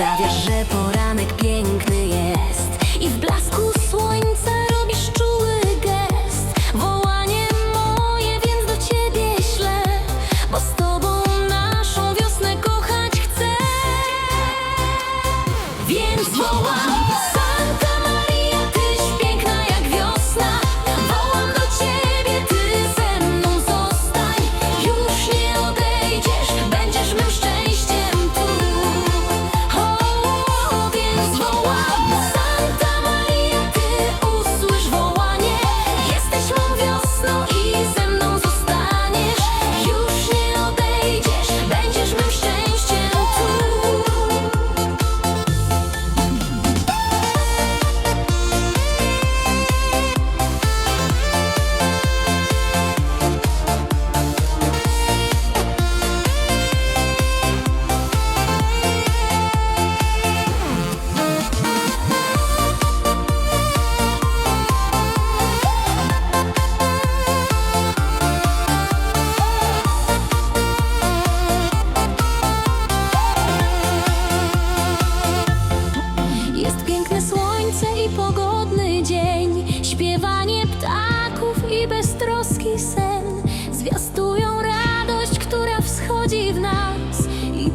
Sprawiasz, że poranek piękny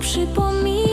przypomina.